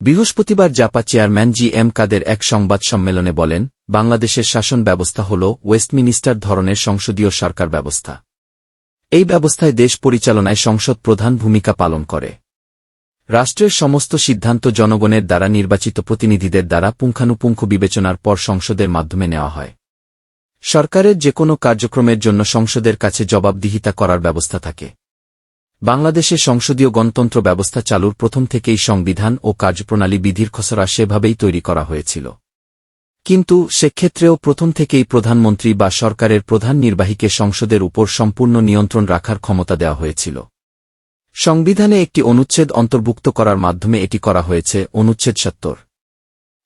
বৃহস্পতিবার JaPa chairman G M Quader এক সংবাদ সম্মেলনে বলেন, বাংলাদেশের শাসন ব্যবস্থা হল ওয়েস্টমিনিস্টার ধরনের সংসদীয় সরকার ব্যবস্থা। এই ব্যবস্থায় দেশ পরিচালনায় সংসদ প্রধান ভূমিকা পালন করে। রাষ্ট্রের সমস্ত সিদ্ধান্ত জনগণের দ্বারা নির্বাচিত প্রতিনিধিদের দ্বারা পুঙ্খানুপুঙ্খ বিবেচনার পর সংসদের মাধ্যমে নেওয়া হয়। সরকারের যে কোনো কার্যক্রমের জন্য সংসদের কাছে জবাবদিহিতা করার ব্যবস্থা থাকে। বাংলাদেশে সংসদীয় গণতন্ত্র ব্যবস্থা চালুর প্রথম থেকেই সংবিধান ও কার্যপ্রণালী বিধির খসড়া সেভাবেই তৈরি করা হয়েছিল। কিন্তু সেক্ষেত্রেও প্রথম থেকেই প্রধানমন্ত্রী বা সরকারের প্রধান নির্বাহীকে সংসদের উপর সম্পূর্ণ নিয়ন্ত্রণ রাখার ক্ষমতা দেওয়া হয়েছিল। সংবিধানে একটি অনুচ্ছেদ অন্তর্ভুক্ত করার মাধ্যমে এটি করা হয়েছে, অনুচ্ছেদ সত্তর।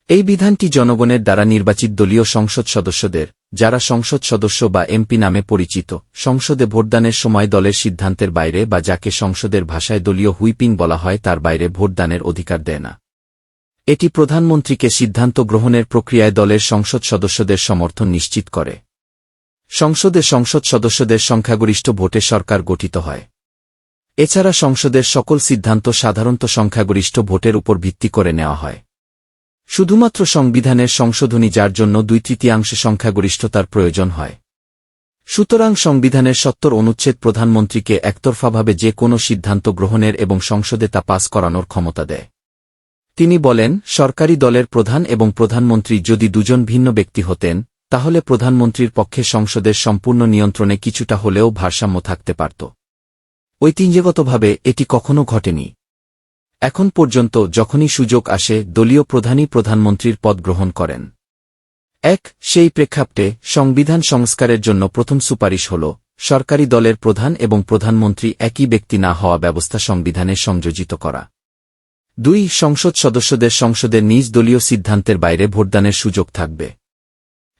এই বিধানটি জনগণের দ্বারা নির্বাচিত দলীয় সংসদ সদস্যদের যারা সংসদ সদস্য বা এমপি নামে পরিচিত, সংসদে ভোটদানের সময় দলের সিদ্ধান্তের বাইরে বা যাকে সংসদের ভাষায় দলীয় হুইপিং বলা হয় তার বাইরে ভোটদানের অধিকার দেয় না। এটি প্রধানমন্ত্রীকে সিদ্ধান্ত গ্রহণের প্রক্রিয়ায় দলের সংসদ সদস্যদের সমর্থন নিশ্চিত করে। সংসদে সংসদ সদস্যদের সংখ্যাগরিষ্ঠ ভোটে সরকার গঠিত হয়। এছাড়া সংসদের সকল সিদ্ধান্ত সাধারণত সংখ্যাগরিষ্ঠ ভোটের উপর ভিত্তি করে নেওয়া হয়। শুধুমাত্র সংবিধানের সংশোধনী যার জন্য দুই তৃতীয়াংশ সংখ্যাগরিষ্ঠতার প্রয়োজন হয়। সুতরাং সংবিধানের সত্তর অনুচ্ছেদ প্রধানমন্ত্রীকে একতরফাভাবে যে কোনো সিদ্ধান্ত গ্রহণের এবং সংসদে তা পাস করানোর ক্ষমতা দেয়। তিনি বলেন, সরকারি দলের প্রধান এবং প্রধানমন্ত্রী যদি দুজন ভিন্ন ব্যক্তি হতেন, তাহলে প্রধানমন্ত্রীর পক্ষে সংসদের সম্পূর্ণ নিয়ন্ত্রণে কিছুটা হলেও ভারসাম্য থাকতে পারত। ঐতিহ্যগতভাবে এটি কখনও ঘটেনি। এখন পর্যন্ত যখনই সুযোগ আসে, দলীয় প্রধানই প্রধানমন্ত্রীর পদ গ্রহণ করেন। এক, সেই প্রেক্ষাপটে সংবিধান সংস্কারের জন্য প্রথম সুপারিশ হল, সরকারি দলের প্রধান এবং প্রধানমন্ত্রী একই ব্যক্তি না হওয়া ব্যবস্থা সংবিধানে সংযোজিত করা। দুই, সংসদ সদস্যদের সংসদের নিজ দলীয় সিদ্ধান্তের বাইরে ভোটদানের সুযোগ থাকবে।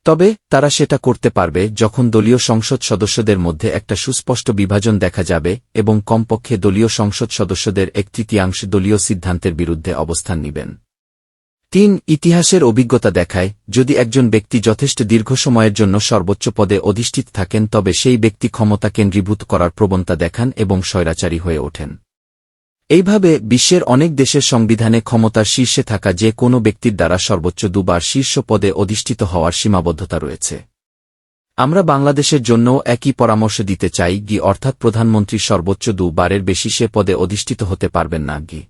তবে, তারা সেটা করতে পারবে যখন দলীয় সংসদ সদস্যদের মধ্যে একটা সুস্পষ্ট বিভাজন দেখা যাবে এবং কমপক্ষে দলীয় সংসদ সদস্যদের এক তৃতীয়াংশ দলীয় সিদ্ধান্তের বিরুদ্ধে অবস্থান নিবেন। তিন, ইতিহাসের অভিজ্ঞতা দেখায়, যদি একজন ব্যক্তি যথেষ্ট দীর্ঘ সময়ের জন্য সর্বোচ্চ পদে অধিষ্ঠিত থাকেন তবে সেই ব্যক্তি ক্ষমতা কেন্দ্রীভূত করার প্রবণতা দেখান এবং স্বৈরাচারী হয়ে ওঠেন। এইভাবে বিশ্বের অনেক দেশের সংবিধানে ক্ষমতার শীর্ষে থাকা যে কোনো ব্যক্তির দ্বারা সর্বোচ্চ দুবার শীর্ষ পদে অধিষ্ঠিত হওয়ার সীমাবদ্ধতা রয়েছে। আমরা বাংলাদেশের জন্য একই পরামর্শ দিতে চাই গি, অর্থাৎ প্রধানমন্ত্রী সর্বোচ্চ দুবারের বেশি সে পদে অধিষ্ঠিত হতে পারবেন না গি।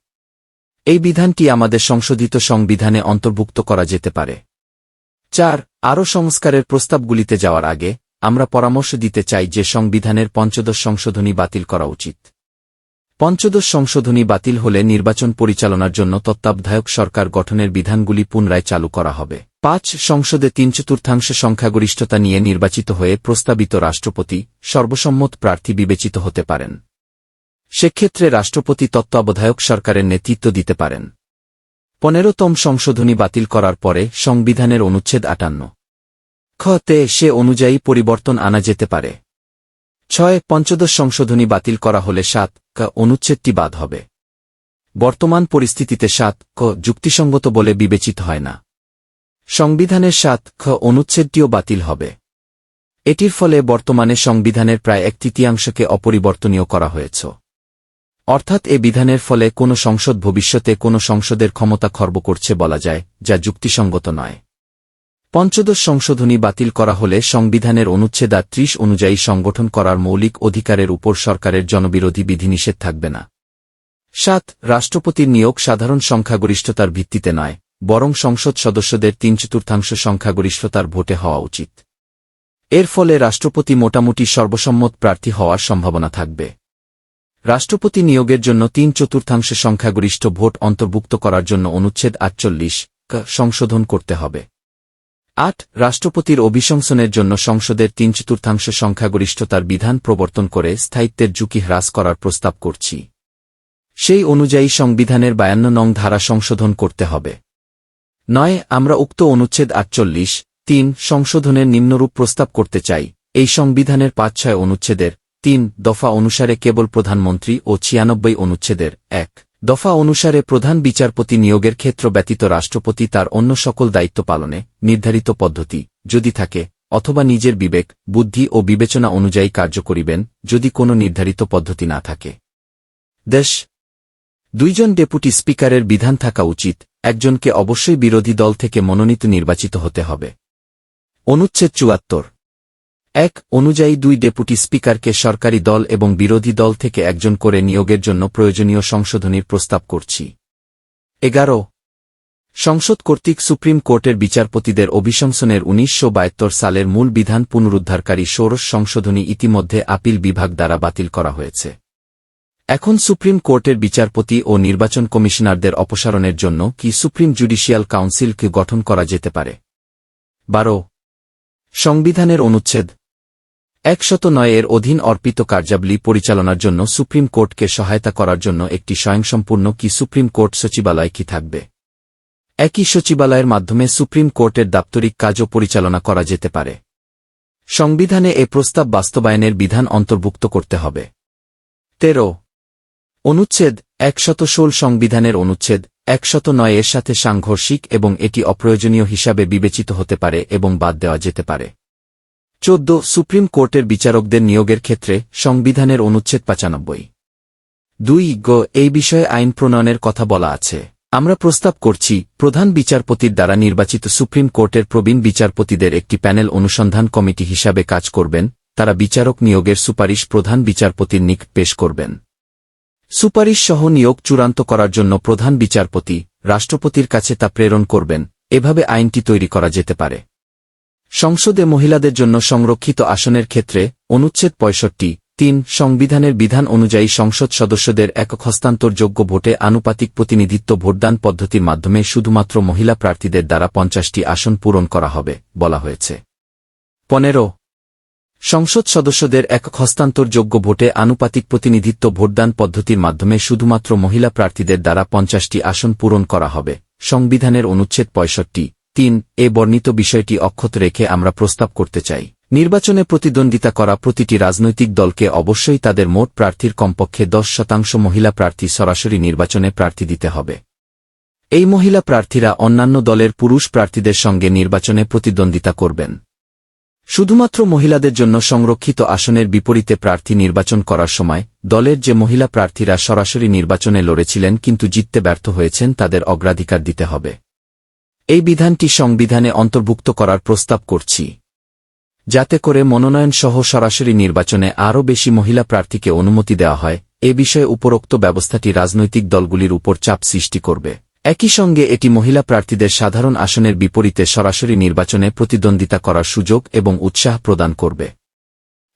এই বিধানটি আমাদের সংশোধিত সংবিধানে অন্তর্ভুক্ত করা যেতে পারে। চার, আরও সংস্কারের প্রস্তাবগুলিতে যাওয়ার আগে আমরা পরামর্শ দিতে চাই যে সংবিধানের পঞ্চদশ সংশোধনী বাতিল করা উচিত। পঞ্চদশ সংশোধনী বাতিল হলে নির্বাচন পরিচালনার জন্য তত্ত্বাবধায়ক সরকার গঠনের বিধানগুলি পুনরায় চালু করা হবে। পাঁচ, সংসদে তিন চতুর্থাংশ সংখ্যাগরিষ্ঠতা নিয়ে নির্বাচিত হয়ে প্রস্তাবিত রাষ্ট্রপতি সর্বসম্মত প্রার্থী বিবেচিত হতে পারেন। সেক্ষেত্রে রাষ্ট্রপতি তত্ত্বাবধায়ক সরকারের নেতৃত্ব দিতে পারেন। পনেরোতম সংশোধনী বাতিল করার পরে সংবিধানের অনুচ্ছেদ আটান্ন। খতে সে অনুযায়ী পরিবর্তন আনা যেতে পারে। ছয় পঞ্চদশ সংশোধনী বাতিল করা হলে সাত ক অনুচ্ছেদটি বাদ হবে। বর্তমান পরিস্থিতিতে সাত ক যুক্তিসঙ্গত বলে বিবেচিত হয় না। সংবিধানের সাত খ অনুচ্ছেদটিও বাতিল হবে। এটির ফলে বর্তমানে সংবিধানের প্রায় এক তৃতীয়াংশকে অপরিবর্তনীয় করা হয়েছে। অর্থাৎ এ বিধানের ফলে কোনো সংসদ ভবিষ্যতে কোনো সংসদের ক্ষমতা খর্ব করছে বলা যায়, যা যুক্তিসঙ্গত নয়। পঞ্চদশ সংশোধনী বাতিল করা হলে সংবিধানের অনুচ্ছেদা ত্রিশ অনুযায়ী সংগঠন করার মৌলিক অধিকারের উপর সরকারের জনবিরোধী বিধিনিষেধ থাকবে না। সাত, রাষ্ট্রপতির নিয়োগ সাধারণ সংখ্যাগরিষ্ঠতার ভিত্তিতে নয়, বরং সংসদ সদস্যদের তিন চতুর্থাংশ সংখ্যাগরিষ্ঠতার ভোটে হওয়া উচিত। এর ফলে রাষ্ট্রপতি মোটামুটি সর্বসম্মত প্রার্থী হওয়ার সম্ভাবনা থাকবে। রাষ্ট্রপতি নিয়োগের জন্য তিন চতুর্থাংশ সংখ্যাগরিষ্ঠ ভোট অন্তর্ভুক্ত করার জন্য অনুচ্ছেদ আটচল্লিশ সংশোধন করতে হবে। আট, রাষ্ট্রপতির অভিশংসনের জন্য সংসদের তিন চতুর্থাংশ সংখ্যাগরিষ্ঠতার বিধান প্রবর্তন করে স্থায়িত্বের ঝুঁকি হ্রাস করার প্রস্তাব করছি। সেই অনুযায়ী সংবিধানের বায়ান্ন নং ধারা সংশোধন করতে হবে। নয়, আমরা উক্ত অনুচ্ছেদ আটচল্লিশ, তিন, সংশোধনের নিম্নরূপ প্রস্তাব করতে চাই। এই সংবিধানের পাঁচ ছয় অনুচ্ছেদের তিন দফা অনুসারে কেবল প্রধানমন্ত্রী ও ছিয়ানব্বই অনুচ্ছেদের এক। দফা অনুসারে প্রধান বিচারপতি নিয়োগের ক্ষেত্র ব্যতীত রাষ্ট্রপতি তার অন্য সকল দায়িত্ব পালনে নির্ধারিত পদ্ধতি, যদি থাকে, অথবা নিজের বিবেক, বুদ্ধি ও বিবেচনা অনুযায়ী কার্য করিবেন, যদি কোনো নির্ধারিত পদ্ধতি না থাকে। দেশ। দুইজন ডেপুটি স্পিকারের বিধান থাকা উচিত, একজনকে অবশ্যই বিরোধী দল থেকে মনোনীত নির্বাচিত হতে হবে। অনুচ্ছেদ চুয়াত্তর। এক অনুযায়ী দুই ডেপুটি স্পিকারকে সরকারি দল এবং বিরোধী দল থেকে একজন করে নিয়োগের জন্য প্রয়োজনীয় সংশোধনীর প্রস্তাব করছি। এগারো। সংসদ কর্তৃক সুপ্রিম কোর্টের বিচারপতিদের অভিশংসনের উনিশশো বাহাত্তর সালের মূল বিধান পুনরুদ্ধারকারী ষোড়শ সংশোধনী ইতিমধ্যে আপিল বিভাগ দ্বারা বাতিল করা হয়েছে। এখন সুপ্রিম কোর্টের বিচারপতি ও নির্বাচন কমিশনারদের অপসারণের জন্য কি সুপ্রিম জুডিশিয়াল কাউন্সিলকে গঠন করা যেতে পারে? বারো। সংবিধানের অনুচ্ছেদ একশত নয় এর অধীন অর্পিত কার্যাবলী পরিচালনার জন্য সুপ্রিম কোর্টকে সহায়তা করার জন্য একটি স্বয়ংসম্পূর্ণ কি সুপ্রিম কোর্ট সচিবালয় কি থাকবে? একই সচিবালয়ের মাধ্যমে সুপ্রিম কোর্টের দাপ্তরিক কাজও পরিচালনা করা যেতে পারে। সংবিধানে এ প্রস্তাব বাস্তবায়নের বিধান অন্তর্ভুক্ত করতে হবে। তেরো। অনুচ্ছেদ একশত ষোল সংবিধানের অনুচ্ছেদ একশত নয় এর সাথে সাংঘর্ষিক এবং এটি অপ্রয়োজনীয় হিসাবে বিবেচিত হতে পারে এবং বাদ দেওয়া যেতে পারে। চোদ্দ সুপ্রিম কোর্টের বিচারকদের নিয়োগের ক্ষেত্রে সংবিধানের অনুচ্ছেদ পঁচানব্বই। দুই গ, এই বিষয়ে আইন প্রণয়নের কথা বলা আছে। আমরা প্রস্তাব করছি, প্রধান বিচারপতির দ্বারা নির্বাচিত সুপ্রিম কোর্টের প্রবীণ বিচারপতিদের একটি প্যানেল অনুসন্ধান কমিটি হিসাবে কাজ করবেন, তারা বিচারক নিয়োগের সুপারিশ প্রধান বিচারপতির নিক পেশ করবেন। সুপারিশ সহ নিয়োগ চূড়ান্ত করার জন্য প্রধান বিচারপতি, রাষ্ট্রপতির কাছে তা প্রেরণ করবেন, এভাবে আইনটি তৈরি করা যেতে পারে। সংসদে মহিলাদের জন্য সংরক্ষিত আসনের ক্ষেত্রে অনুচ্ছেদ পঁয়ষট্টি, তিন, সংবিধানের বিধান অনুযায়ী সংসদ সদস্যদের একক হস্তান্তরযোগ্য ভোটে আনুপাতিক প্রতিনিধিত্ব ভোটদান পদ্ধতির মাধ্যমে শুধুমাত্র মহিলা প্রার্থীদের দ্বারা পঞ্চাশটি আসন পূরণ করা হবে, বলা হয়েছে। পনেরো, সংসদ সদস্যদের একক হস্তান্তরযোগ্য ভোটে আনুপাতিক প্রতিনিধিত্ব ভোটদান পদ্ধতির মাধ্যমে শুধুমাত্র মহিলা প্রার্থীদের দ্বারা পঞ্চাশটি আসন পূরণ করা হবে, সংবিধানের অনুচ্ছেদ পঁয়ষট্টি তিন, এ বর্ণিত বিষয়টি অক্ষত রেখে আমরা প্রস্তাব করতে চাই। নির্বাচনে প্রতিদ্বন্দ্বিতা করা প্রতিটি রাজনৈতিক দলকে অবশ্যই তাদের মোট প্রার্থীর কমপক্ষে দশ শতাংশ মহিলা প্রার্থী সরাসরি নির্বাচনে প্রার্থী দিতে হবে। এই মহিলা প্রার্থীরা অন্যান্য দলের পুরুষ প্রার্থীদের সঙ্গে নির্বাচনে প্রতিদ্বন্দ্বিতা করবেন। শুধুমাত্র মহিলাদের জন্য সংরক্ষিত আসনের বিপরীতে প্রার্থী নির্বাচন করার সময় দলের যে মহিলা প্রার্থীরা সরাসরি নির্বাচনে লড়েছিলেন কিন্তু জিততে ব্যর্থ হয়েছেন তাদের অগ্রাধিকার দিতে হবে। এই বিধানটি সংবিধানে অন্তর্ভুক্ত করার প্রস্তাব করছি। যাতে করে মনোনয়ন সহ সরাসরি নির্বাচনে আরও বেশি মহিলা প্রার্থীকে অনুমতি দেওয়া হয়, এ বিষয়ে উপরোক্ত ব্যবস্থাটি রাজনৈতিক দলগুলির উপর চাপ সৃষ্টি করবে। একই সঙ্গে এটি মহিলা প্রার্থীদের সাধারণ আসনের বিপরীতে সরাসরি নির্বাচনে প্রতিদ্বন্দ্বিতা করার সুযোগ এবং উৎসাহ প্রদান করবে।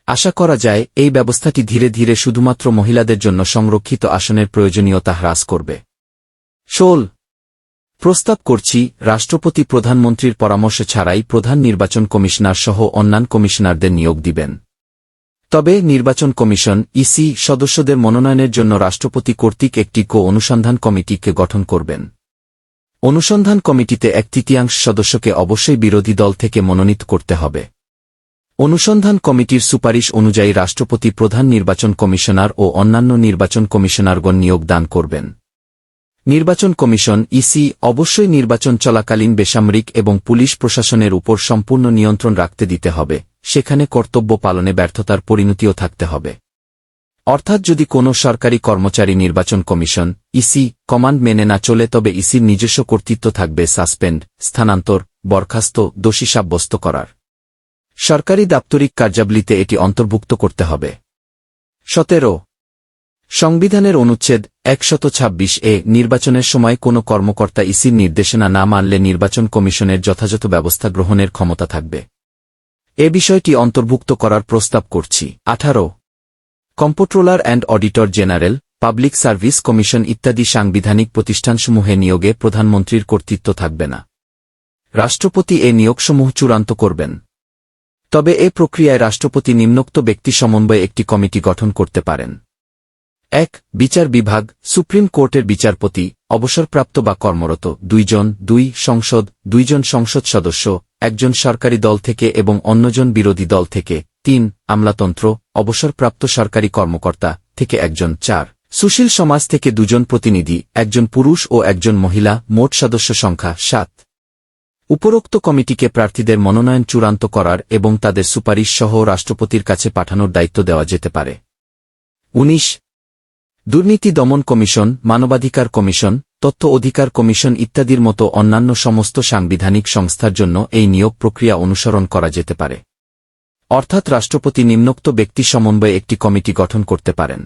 আশা করা যায়, এই ব্যবস্থাটি ধীরে ধীরে শুধুমাত্র মহিলাদের জন্য সংরক্ষিত আসনের প্রয়োজনীয়তা হ্রাস করবে। ষোল প্রস্তাব করছি, রাষ্ট্রপতি প্রধানমন্ত্রীর পরামর্শ ছাড়াই প্রধান নির্বাচন কমিশনার সহ অন্যান্য কমিশনারদের নিয়োগ দিবেন। তবে নির্বাচন কমিশন, ইসি, সদস্যদের মনোনয়নের জন্য রাষ্ট্রপতি কর্তৃক একটি কো অনুসন্ধান কমিটিকে গঠন করবেন। অনুসন্ধান কমিটিতে এক তৃতীয়াংশ সদস্যকে অবশ্যই বিরোধী দল থেকে মনোনীত করতে হবে। অনুসন্ধান কমিটির সুপারিশ অনুযায়ী রাষ্ট্রপতি প্রধান নির্বাচন কমিশনার ও অন্যান্য নির্বাচন কমিশনারগণ নিয়োগ দান করবেন। নির্বাচন কমিশন ইসি অবশ্যই নির্বাচন চলাকালীন বেসামরিক এবং পুলিশ প্রশাসনের উপর সম্পূর্ণ নিয়ন্ত্রণ রাখতে দিতে হবে, সেখানে কর্তব্য পালনে ব্যর্থতার পরিণতিও থাকতে হবে। অর্থাৎ যদি কোনো সরকারি কর্মচারী নির্বাচন কমিশন ইসি কমান্ড মেনে না চলে তবে ইসির নিজস্ব কর্তৃত্ব থাকবে সাসপেন্ড, স্থানান্তর, বরখাস্ত, দোষী সাব্যস্ত করার। সরকারি দাপ্তরিক কার্যাবলীতে এটি অন্তর্ভুক্ত করতে হবে। সতেরো, সংবিধানের অনুচ্ছেদ একশত ছাব্বিশ এ নির্বাচনের সময় কোনো কর্মকর্তা ইসির নির্দেশনা না মানলে নির্বাচন কমিশনের যথাযথ ব্যবস্থা গ্রহণের ক্ষমতা থাকবে। এ বিষয়টি অন্তর্ভুক্ত করার প্রস্তাব করছি। আঠারো। Comptroller and auditor general, public service commission ইত্যাদি সাংবিধানিক প্রতিষ্ঠানসমূহে নিয়োগে প্রধানমন্ত্রীর কর্তৃত্ব থাকবে না। রাষ্ট্রপতি এ নিয়োগসমূহ চূড়ান্ত করবেন। তবে এ প্রক্রিয়ায় রাষ্ট্রপতি নিম্নোক্ত ব্যক্তি সমন্বয়ে একটি কমিটি গঠন করতে পারেন। এক, বিচার বিভাগ, সুপ্রিম কোর্টের বিচারপতি, অবসরপ্রাপ্ত বা কর্মরত, দুইজন, দুই সংসদ, দুইজন সংসদ সদস্য, একজন সরকারি দল থেকে এবং অন্যজন বিরোধী দল থেকে, তিন, আমলাতন্ত্র, অবসরপ্রাপ্ত সরকারি কর্মকর্তা থেকে একজন, চার, সুশীল সমাজ থেকে দুজন প্রতিনিধি, একজন পুরুষ ও একজন মহিলা, মোট সদস্য সংখ্যা, সাত। উপরোক্ত কমিটিকে প্রার্থীদের মনোনয়ন চূড়ান্ত করার এবং তাদের সুপারিশ সহ রাষ্ট্রপতির কাছে পাঠানোর দায়িত্ব দেওয়া যেতে পারে। উনিশ দুর্নীতি দমন কমিশন, মানবাধিকার কমিশন, তথ্য অধিকার কমিশন ইত্যাদির মতো অন্যান্য সমস্ত সাংবিধানিক সংস্থার জন্য এই নিয়োগ প্রক্রিয়া অনুসরণ করা যেতে পারে। অর্থাৎ রাষ্ট্রপতি নিম্নোক্ত ব্যক্তি সমন্বয়ে একটি কমিটি গঠন করতে পারেন।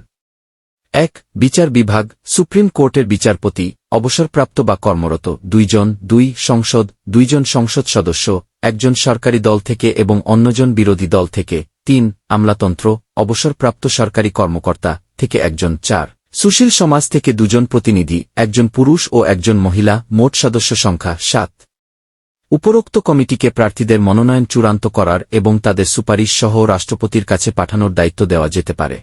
এক, বিচার বিভাগ, সুপ্রিম কোর্টের বিচারপতি, অবসরপ্রাপ্ত বা কর্মরত, দুইজন, দুই সংসদ, দুইজন সংসদ সদস্য, একজন সরকারি দল থেকে এবং অন্যজন বিরোধী দল থেকে। তিন, আমলাতন্ত্র, অবসরপ্রাপ্ত সরকারি কর্মকর্তা থেকে একজন চার। সুশীল সমাজ থেকে দুজন প্রতিনিধি, একজন পুরুষ ও একজন মহিলা, মোট সদস্য সংখ্যা সাত। উপরোক্ত কমিটিকে প্রার্থীদের মনোনয়ন চূড়ান্ত করার এবং তাদের সুপারিশ সহ রাষ্ট্রপতির কাছে পাঠানোর দায়িত্ব দেওয়া যেতে পারে।